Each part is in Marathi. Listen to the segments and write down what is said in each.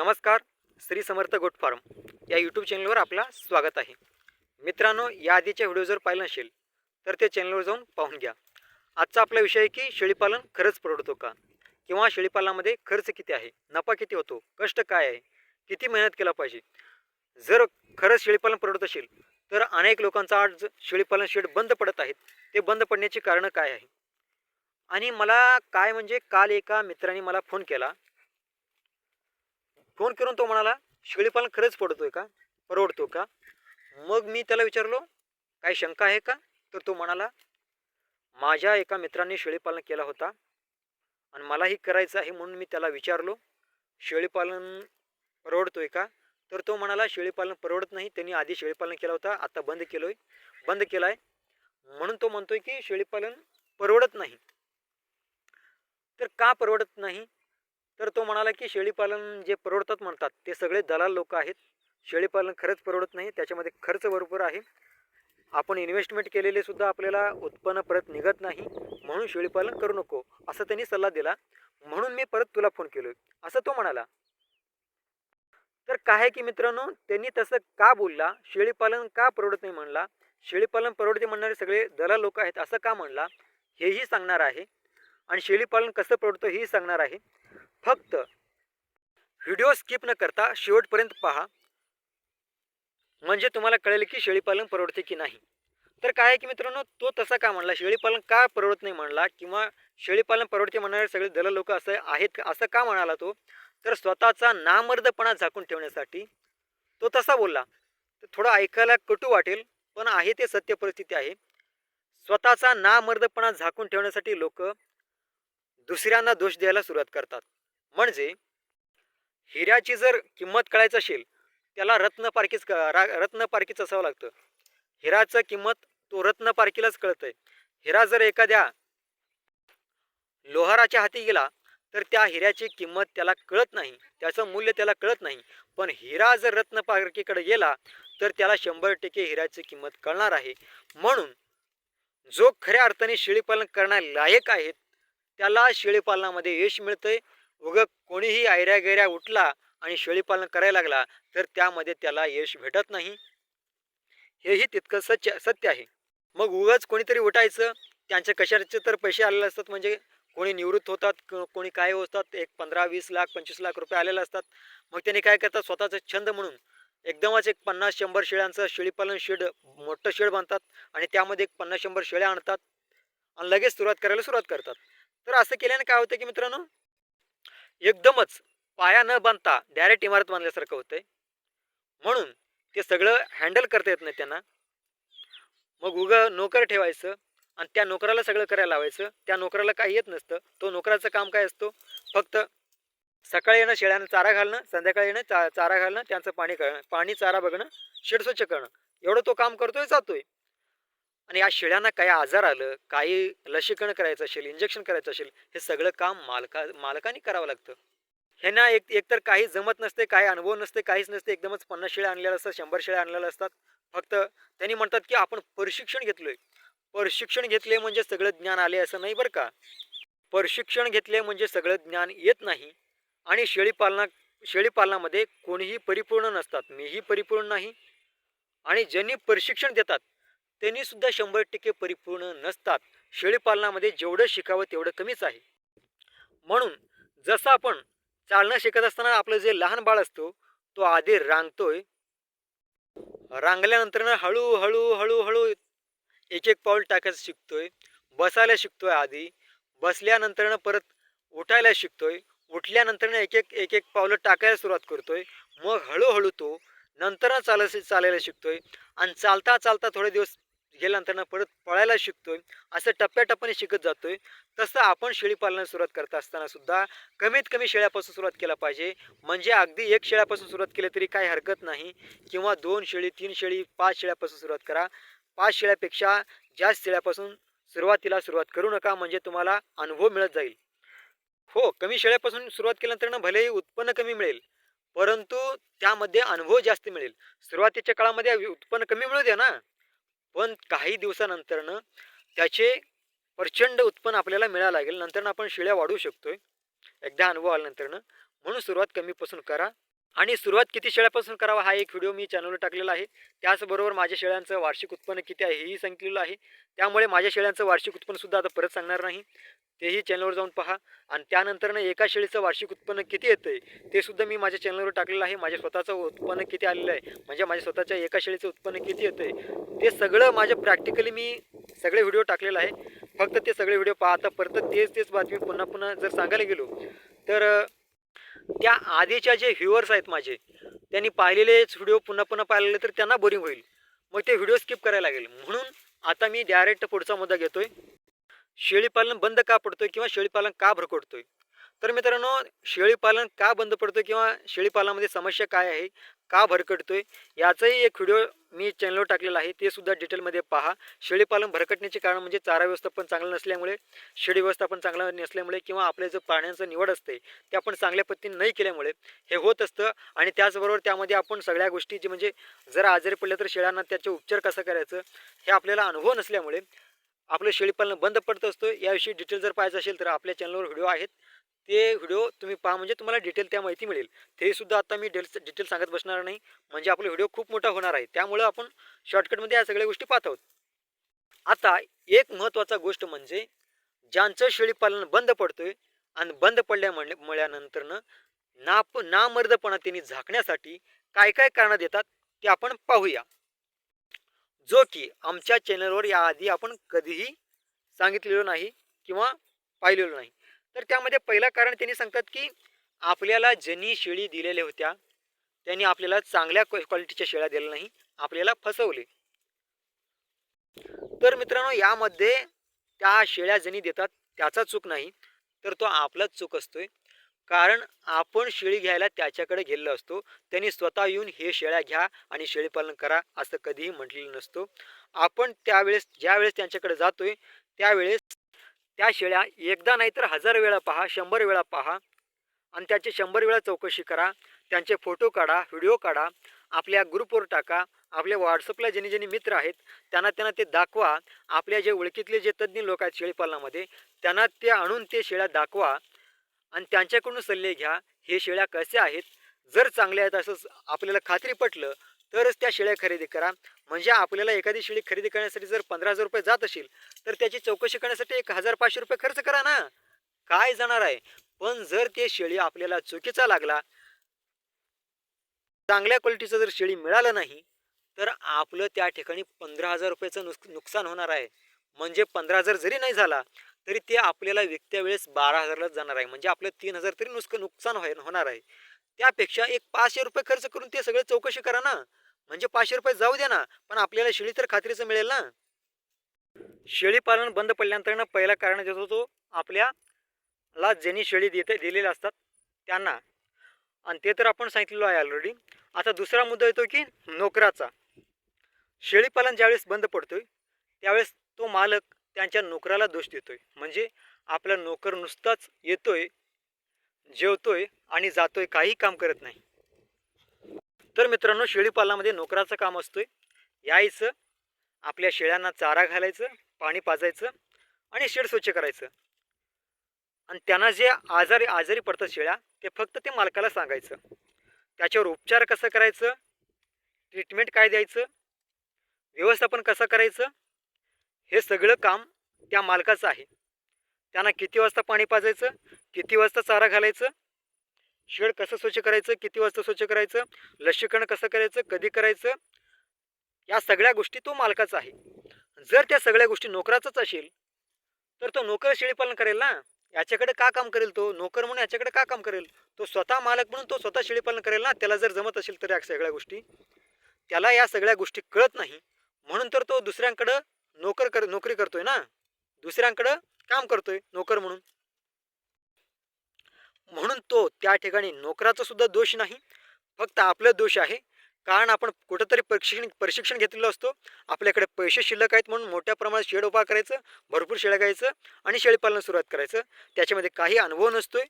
नमस्कार श्री समर्थ गोट फार्म या यूट्यूब चॅनलवर आपला स्वागत आहे. मित्रांनो या आधीच्या व्हिडिओ जर पाहिलं नसेल तर ते चॅनलवर जाऊन पाहून घ्या. आजचा आपला विषय आहे की शेळीपालन खरंच परवडतो का? किंवा शेळीपालनामध्ये खर्च किती आहे? नफा किती होतो? कष्ट काय आहे? किती मेहनत केला पाहिजे? जर खरंच शेळीपालन परवडत असेल तर अनेक लोकांचा आज शेळीपालन शेड बंद पडत आहेत. ते बंद पडण्याची कारणं काय आहे? आणि मला काय म्हणजे काल एका मित्राने मला फोन केला. फोन करून तो म्हणाला शेळीपालन खरंच पडतोय का? परवडतो का? मग मी त्याला विचारलो काही शंका आहे का? तर तो म्हणाला माझ्या एका मित्राने शेळीपालन केला होता आणि मलाही करायचं आहे म्हणून मी त्याला विचारलो शेळीपालन परवडतोय का? तर तो म्हणाला शेळीपालन परवडत नाही. त्यांनी आधी शेळीपालन केला होता आता बंद केलोय बंद केला आहे म्हणून तो म्हणतोय की शेळीपालन परवडत नाही. तर का परवडत नाही? तर तो म्हणाला की शेळीपालन जे परवडतात म्हणतात ते सगळे दलाल लोक आहेत. शेळीपालन खरंच परवडत नाही त्याच्यामध्ये खर्च भरपूर आहे. आपण इन्व्हेस्टमेंट केलेले सुद्धा आपल्याला उत्पन्न परत निघत नाही म्हणून शेळीपालन करू नको असं त्यांनी सल्ला दिला. म्हणून मी परत तुला फोन केलोय असं तो म्हणाला. तर काय आहे की मित्रांनो त्यांनी तसं का बोलला शेळीपालन का परवडत नाही म्हणला शेळीपालन परवडते म्हणणारे सगळे दलाल लोक आहेत असं का म्हणला हेही सांगणार आहे. आणि शेळीपालन कसं परवडतं हेही सांगणार आहे. फक्त व्हिडिओ स्किप न करता शेवटपर्यंत पहा. म्हणजे तुम्हाला कळेल की शेळीपालन परवडते की नाही. तर काय आहे की मित्रांनो तो तसा का म्हणला? शेळीपालन का परवडत नाही म्हणला? किंवा शेळीपालन परवडते म्हणणारे सगळे दलाल लोक असं आहेत असं का म्हणाला तो? तर स्वतःचा नामर्दपणा झाकून ठेवण्यासाठी तो तसा बोलला. तर थोडं ऐकायला कटू वाटेल पण आहे ते सत्य परिस्थिती आहे. स्वतःचा नामर्दपणा झाकून ठेवण्यासाठी लोक दुसऱ्यांना दोष द्यायला सुरुवात करतात. म्हणजे हिऱ्याची जर किंमत कळायची असेल त्याला रत्नपारखीच क- रत्नपारखीच असावं लागतं. हिराचं किंमत तो रत्नपारखीलाच कळतंय. हिरा जर एखाद्या लोहाराच्या हाती गेला तर त्या हिऱ्याची किंमत त्याला कळत नाही. त्याचं मूल्य त्याला कळत नाही. पण हिरा जर रत्नपारखीकडे गेला तर त्याला शंभर टक्के हिऱ्याची किंमत कळणार आहे. म्हणून जो खऱ्या अर्थाने शेळीपालन करण्यालायक लायक आहेत त्याला शेळीपालनामध्ये यश मिळतंय. उग कोणीही आयऱ्या गैऱ्या उठला आणि शेळीपालन करायला लागला तर त्यामध्ये त्याला यश भेटत नाही. हेही तितकं सत्य सत्य आहे. मग उगाच कोणीतरी उठायचं? त्यांच्या कशाचे तर पैसे आलेले असतात म्हणजे कोणी निवृत्त होतात क- कोणी काय होतात एक पंधरा वीस लाख पंचवीस लाख रुपये आलेले असतात. मग त्यांनी काय करतात? स्वतःचं छंद म्हणून. एकदमच एक पन्नास शंभर शेळ्यांचं शेळीपालन शेड मोठं शेड बांधतात आणि त्यामध्ये एक पन्नास शंभर शेळ्या आणतात. आणि लगेच सुरुवात करायला सुरुवात करतात. तर असं केल्याने काय होतं की मित्रांनो एकदमच पाया न बांधता डायरेक्ट इमारत बांधल्यासारखं होतंय. म्हणून ते सगळं हँडल करता येत नाही त्यांना. मग उगं नोकर ठेवायचं आणि त्या नोकराला सगळं करायला लावायचं. त्या नोकराला काही येत नसतं. तो नोकराचं काम काय असतो? फक्त सकाळी येणं शेळ्यांना चारा घालणं संध्याकाळी येणं चा चारा घालणं त्यांचं पाणी करणं पाणी चारा बघणं शेड स्वच्छ करणं. एवढं तो काम करतोय जातोय. आणि या शेळ्यांना काही आजार आलं काही लसीकरण करायचं असेल इंजेक्शन करायचं असेल हे सगळं काम मालका मालकाने करावं लागतं. ह्यांना एक एकतर काही जमत नसते काही अनुभव नसते काहीच नसते एकदमच पन्नास शेळ्या आणलेल्या असतात शंभर शेळ्या आणलेल्या असतात. फक्त त्यांनी म्हणतात की आपण प्रशिक्षण घेतलोय. प्रशिक्षण घेतले म्हणजे सगळं ज्ञान आले असं नाही बरं का? प्रशिक्षण घेतले म्हणजे सगळं ज्ञान येत नाही आणि शेळीपालना शेळीपालनामध्ये कोणीही परिपूर्ण नसतात. मीही परिपूर्ण नाही आणि ज्यांनी प्रशिक्षण देतात त्यांनी सुद्धा शंभर टक्के परिपूर्ण नसतात. शेळीपालनामध्ये जेवढं शिकावं तेवढं कमीच आहे. म्हणून जसं आपण चालणं शिकत असताना आपलं जे लहान बाळ असतो तो आधी रांगतोय. रांगल्यानंतर हळूहळू हळूहळू एक एक पाऊल टाकायचं शिकतोय. बसायला शिकतोय आधी. बसल्यानंतर परत उठायला शिकतोय. उठल्यानंतर एक एक एक एक पावलं टाकायला सुरुवात करतोय. मग हळूहळू तो नंतर चालायला चालायला शिकतोय. आणि चालता चालता थोडे दिवस गेल्यानंतर परत पळायला शिकतोय असं टप्प्याटप्प्याने शिकत जातोय. तसं आपण शेळीपालनाला सुरुवात करत असताना सुद्धा कमीत कमी शेळ्यापासून सुरुवात केला पाहिजे. म्हणजे अगदी एक शेळ्यापासून सुरुवात केली तरी काही हरकत नाही. किंवा दोन शेळी तीन शेळी पाच शेळ्यापासून सुरुवात करा. पाच शेळ्यापेक्षा जास्त शेळ्यापासून सुरुवातीला सुरुवात करू नका म्हणजे तुम्हाला अनुभव मिळत जाईल. हो कमी शेळ्यापासून सुरुवात केल्यानंतर ना भलेही उत्पन्न कमी मिळेल परंतु त्यामध्ये अनुभव जास्त मिळेल. सुरुवातीच्या काळामध्ये उत्पन्न कमी मिळू द्या ना. पण काही दिवसानंतरनं त्याचे प्रचंड उत्पन्न आपल्याला मिळायला लागेल. नंतर आपण शिळ्या वाढवू शकतोय. एकदा अनुभव आल्यानंतरनं. म्हणून सुरुवात कमीपासून करा. आणि सुरुवात किती शेळ्यापासून करावा हा एक व्हिडिओ मी चॅनलवर टाकलेला आहे. त्याचबरोबर माझ्या शेळ्यांचं वार्षिक उत्पन्न किती आहे हेही सांगितलेलं आहे. त्यामुळे माझ्या शेळ्यांचं वार्षिक उत्पन्नसुद्धा आता परत सांगणार नाही. तेही चॅनलवर जाऊन पहा. आणि त्यानंतरनं एका शेळीचं वार्षिक उत्पन्न किती येतं आहे ते सुद्धा मी माझ्या चॅनलवर टाकलेलं आहे. माझ्या स्वतःचं उत्पन्न किती आलेलं आहे म्हणजे माझ्या स्वतःच्या एका शेळीचं उत्पन्न किती येतं आहे ते सगळं माझ्या प्रॅक्टिकली मी सगळे व्हिडिओ टाकलेलं आहे. फक्त ते सगळे व्हिडिओ पाहता परत तेच तेच बातमी पुन्हा पुन्हा जर सांगायला गेलो तर त्या आधीच्या जे व्ह्युअर्स आहेत माझे त्यांनी पाहिलेलेच व्हिडिओ पुन्हा पुन्हा पाहिलेले तर त्यांना बोरिंग होईल. मग ते व्हिडिओ स्किप करायला लागेल. म्हणून आता मी डायरेक्ट पुढचा मुद्दा घेतोय. शेळीपालन बंद का पडतोय किंवा शेळीपालन का भरकडतोय तर मित्रांनो शेळीपालन का बंद पडतोय किंवा शेळीपालनामध्ये समस्या काय आहे? का भरकटतोय? याचाही एक व्हिडिओ मी चॅनलवर टाकलेला आहे. ते सुद्धा डिटेलमध्ये पहा. शेळीपालन भरकटण्याचे कारण म्हणजे चारा व्यवस्थापन चांगलं नसल्यामुळे शेळी व्यवस्थापन चांगलं नसल्यामुळे किंवा आपल्या जो प्राण्यांचं निवड असते ते आपण चांगल्या पद्धतीने नाही केल्यामुळे हे होत असतं. आणि त्याचबरोबर त्यामध्ये आपण सगळ्या गोष्टी जे म्हणजे जर आजारी पडलं तर शेळ्यांना त्याचे उपचार कसं करायचं हे आपल्याला अनुभव नसल्यामुळे आपलं शेळीपालन बंद पडत असतो. याविषयी डिटेल जर पाहायचं असेल तर आपल्या चॅनलवर व्हिडिओ आहेत. ते व्हिडिओ तुम्ही पहा म्हणजे तुम्हाला डिटेल त्या माहिती मिळेल. ते सुद्धा आता मी डिटेल डिटेल सांगत बसणार नाही. म्हणजे आपला व्हिडिओ खूप मोठा होणार आहे. त्यामुळं आपण शॉर्टकटमध्ये या सगळ्या गोष्टी पाहत आहोत. आता एक महत्त्वाचा गोष्ट म्हणजे ज्यांचं शेळीपालन बंद पडतोय आणि बंद पडल्या म्हण मुळ्यानंतरनं नाप नामर्दपणा त्यांनी झाकण्यासाठी काय काय कारणं देतात ते आपण पाहूया. जो की आमच्या चॅनलवर याआधी आपण कधीही सांगितलेलो नाही किंवा पाहिलेलो नाही. तर त्यामध्ये पहिलं कारण त्यांनी सांगतात की आपल्याला ज्यांनी शेळी दिलेल्या होत्या त्यांनी आपल्याला चांगल्या क्वालिटीच्या शेळ्या दिल्या नाही आपल्याला फसवले. तर मित्रांनो यामध्ये त्या शेळ्या ज्यांनी देतात त्याचा चूक नाही तर तो आपलाच चूक असतोय. कारण आपण शेळी घ्यायला त्याच्याकडे गेलेलो असतो त्यांनी स्वतः येऊन हे शेळ्या घ्या आणि शेळीपालन करा असं कधीही म्हटलेलं नसतो. आपण त्यावेळेस ज्यावेळेस त्यांच्याकडे जातोय त्यावेळेस त्या शेळ्या एकदा नाही तर हजार वेळा पहा शंभर वेळा पहा आणि त्याची शंभर वेळा चौकशी करा. त्यांचे फोटो काढा व्हिडिओ काढा. आपल्या ग्रुपवर टाका. आपल्या व्हॉट्सअपला ज्यांनी ज्यांनी मित्र आहेत त्यांना त्यांना ते दाखवा. आपल्या जे ओळखीतले जे तज्ज्ञ लोक आहेत शेळीपालनामध्ये त्यांना ते आणून ते शेळ्या दाखवा आणि त्यांच्याकडून सल्ले घ्या. हे शेळ्या कशा आहेत? जर चांगल्या आहेत असं आपल्याला खात्री पटलं तरच त्या शेळ्या खरेदी करा. म्हणजे आपल्याला एखादी शेळी खरेदी करण्यासाठी जर पंधरा हजार रुपये जात असेल तर त्याची चौकशी करण्यासाठी एक हजार पाचशे रुपये खर्च करा ना. काय जाणार आहे? पण जर ते शेळी आपल्याला चुकीचा लागला चांगल्या क्वालिटीचं जर शेळी मिळालं नाही तर आपलं त्या ठिकाणी पंधरा हजार रुपयाचं नुक नुकसान होणार आहे. म्हणजे पंधरा हजार जरी नाही झाला तरी ते आपल्याला विकत्या वेळेस बारा हजारलाच जाणार आहे. म्हणजे आपलं तीन हजार तरी नुसकं नुकसान होणार आहे. त्यापेक्षा एक पाचशे रुपये खर्च करून ते सगळे चौकशी करा ना. म्हणजे पाचशे रुपये जाऊ द्या ना पण आपल्याला शेळी तर खात्रीचं मिळेल ना. शेळी पालन बंद पडल्यानंतर पहिला कारण देतो तो आपल्याला ज्यांनी शेळी देते दिलेले असतात त्यांना. आणि ते तर आपण सांगितलेलो आहे ऑलरेडी आता दुसरा मुद्दा येतो की नोकराचा. शेळीपालन ज्यावेळेस बंद पडतोय त्यावेळेस तो मालक त्यांच्या नोकराला दोष देतोय. म्हणजे आपला नोकर नुसताच येतोय जेवतोय आणि जातोय काही काम करत नाही. तर मित्रांनो शेळीपालनामध्ये नोकराचं काम असतोय. यायचं आपल्या शेळ्यांना चारा घालायचं पाणी पाजायचं आणि शेड स्वच्छ करायचं. आणि त्यांना जे आजारी आजारी पडतात शेळ्या ते फक्त ते मालकाला सांगायचं. त्याच्यावर उपचार कसं करायचं? ट्रीटमेंट काय द्यायचं? व्यवस्थापन कसं करायचं? हे सगळं काम त्या मालकाचं आहे. त्यांना किती वाजता पाणी पाजायचं? किती वाजता चारा घालायचं? शेड कसं स्वच्छ करायचं किती वाजता स्वच्छ करायचं लसीकरण कसं करायचं कधी करायचं या सगळ्या गोष्टी तो मालकाचा आहे. जर त्या सगळ्या गोष्टी नोकराचाच असेल तर तो नोकर शेळीपालन करेल ना? याच्याकडे का काम करेल तो? नोकर म्हणून याच्याकडे का काम करेल? तो स्वतः मालक म्हणून तो स्वतः शेळीपालन करेल ना? त्याला जर जमत असेल तर या सगळ्या गोष्टी. त्याला या सगळ्या गोष्टी कळत नाही म्हणून तर तो दुसऱ्यांकडं नोकर कर नोकरी करतोय ना? दुसऱ्यांकडं काम करतोय नोकर म्हणून. म्हणून तो त्या ठिकाणी नोकराचा सुद्धा दोष नाही फक्त आपला दोष आहे. कारण आपण कुठंतरी प्रशिक्षण प्रशिक्षण घेतलेलं असतो. आपल्याकडे पैसे शिल्लक आहेत म्हणून मोठ्या प्रमाणात शेड उभा करायचं भरपूर शेळ्या घ्यायचं आणि शेळीपालन सुरुवात करायचं. त्याच्यामध्ये काही अनुभव नसतोय.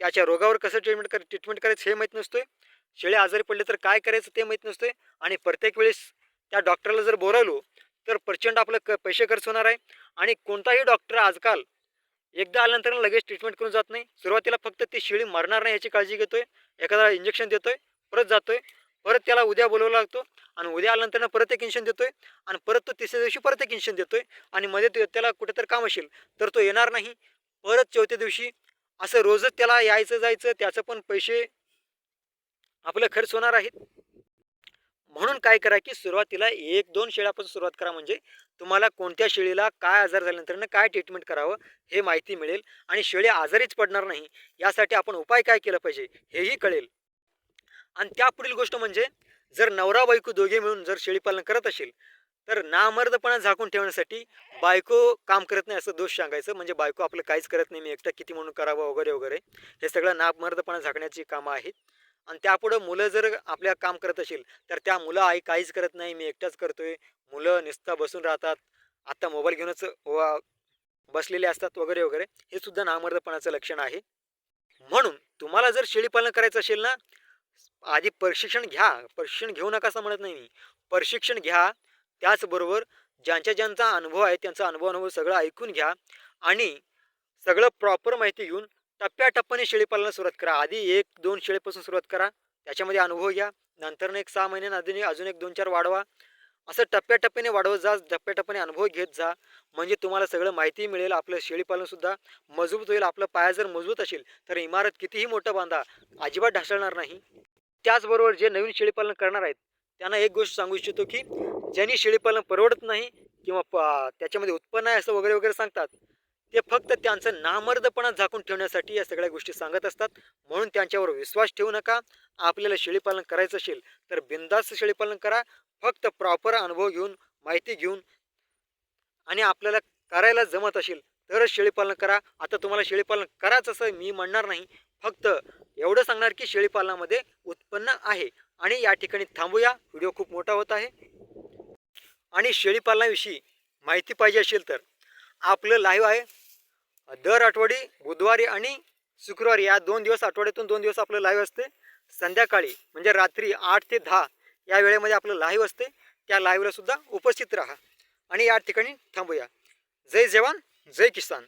त्याच्या रोगावर कसं ट्रीटमेंट कर ट्रीटमेंट करायचं हे माहीत नसतोय. शेळी आजारी पडले तर काय करायचं ते माहीत नसतोय. आणि प्रत्येक वेळेस त्या डॉक्टरला जर बोलावलो तर प्रचंड आपलं क पैसे खर्च होणार आहे. आणि कोणताही डॉक्टर आजकाल एकदा आल्यानंतर लगेच ट्रीटमेंट करून जात नाही. सुरुवातीला फक्त ती शेळी मरणार नाही याची काळजी घेतोय. एखादा इंजेक्शन देतोय परत जातोय. परत त्याला उद्या बोलवावं लागतो आणि उद्या आल्यानंतर परत एक इंजेक्शन देतोय आणि परत तो तिसऱ्या दिवशी परत एक इंजेक्शन देतोय आणि मध्ये तो त्याला कुठेतरी काम असेल तर तो येणार नाही. परत चौथ्या दिवशी असं रोजच त्याला यायचं जायचं त्याचं पण पैसे आपलं खर्च होणार आहेत. म्हणून काय करा की सुरुवातीला एक दोन शेळ्यापासून सुरुवात करा. म्हणजे तुम्हाला कोणत्या शेळीला काय आजार झाल्यानंतर काय ट्रीटमेंट करावं हे माहिती मिळेल आणि शेळी आजारीच पडणार नाही. यासाठी आपण उपाय काय केला पाहिजे हेही कळेल. आणि त्यापुढील गोष्ट म्हणजे जर नवरा बायको दोघे मिळून जर शेळीपालन करत असेल तर नामर्दपणा झाकून ठेवण्यासाठी बायको काम करत नाही असं दोष सांगायचं. म्हणजे बायको आपलं काहीच करत नाही. मी एकटा किती म्हणून करावं वगैरे वगैरे. हे सगळं नामर्दपणा झाकण्याची कामं आहेत. आणि त्यापुढं मुलं जर आपल्या काम करत असेल तर त्या मुलं आई काहीच करत नाही मी एकटाच करतोय. मुलं नुसता बसून राहतात. आता मोबाईल घेऊनच बसलेले असतात वगैरे वगैरे. हे सुद्धा नामर्दपणाचं लक्षण आहे. म्हणून तुम्हाला जर शेळीपालन करायचं असेल ना आधी प्रशिक्षण घ्या. प्रशिक्षण घेऊ नका असं म्हणत नाही मी. प्रशिक्षण घ्या. त्याचबरोबर ज्यांच्या ज्यांचा अनुभव आहे त्यांचा अनुभव अनुभव सगळं ऐकून घ्या. आणि सगळं प्रॉपर माहिती घेऊन टप्प्याटप्प्याने शेळीपालनाला सुरुवात करा. आधी एक दोन शेळीपासून सुरुवात करा. त्याच्यामध्ये अनुभव घ्या. नंतर एक सहा महिन्यानं अजून अजून एक दोन चार वाढवा. असं टप्प्याटप्प्याने वाढवत जा टप्प्याटप्प्याने अनुभव घेत जा. म्हणजे तुम्हाला सगळं माहिती मिळेल आपलं शेळीपालनसुद्धा मजबूत होईल. आपलं पाया जर मजबूत असेल तर इमारत कितीही मोठं बांधा अजिबात ढासळणार नाही. त्याचबरोबर जे नवीन शेळीपालन करणार आहेत त्यांना एक गोष्ट सांगू इच्छितो की ज्यांनी शेळीपालन परवडत नाही किंवा प- त्याच्यामध्ये उत्पन्न आहे असं वगैरे वगैरे सांगतात ते फक्त त्यांचं नामर्दपणा झाकून ठेवण्यासाठी या सगळ्या गोष्टी सांगत असतात. म्हणून त्यांच्यावर विश्वास ठेवू नका. आपल्याला शेळीपालन करायचं असेल तर बिंदास्त शेळीपालन करा. फक्त प्रॉपर अनुभव घेऊन माहिती घेऊन आणि आपल्याला करायला जमत असेल तरच शेळीपालन करा. आता तुम्हाला शेळीपालन करायचं असं मी म्हणणार नाही. फक्त एवढं सांगणार की शेळीपालनामध्ये उत्पन्न आहे आणि या ठिकाणी थांबूया. व्हिडिओ खूप मोठा होत आहे. आणि शेळीपालनाविषयी माहिती पाहिजे असेल तर आपलं लाईव्ह आहे. दर आठवडी बुधवारी आणि शुक्रवारी या दोन दिवस आठवड्यातून दोन दिवस आपलं लाईव्ह असते. संध्याकाळी म्हणजे रात्री आठ ते दहा या वेळेमध्ये आपलं लाईव्ह असते. त्या लाईव्हला सुद्धा उपस्थित राहा. आणि या ठिकाणी थांबूया. जय जवान जय किसान.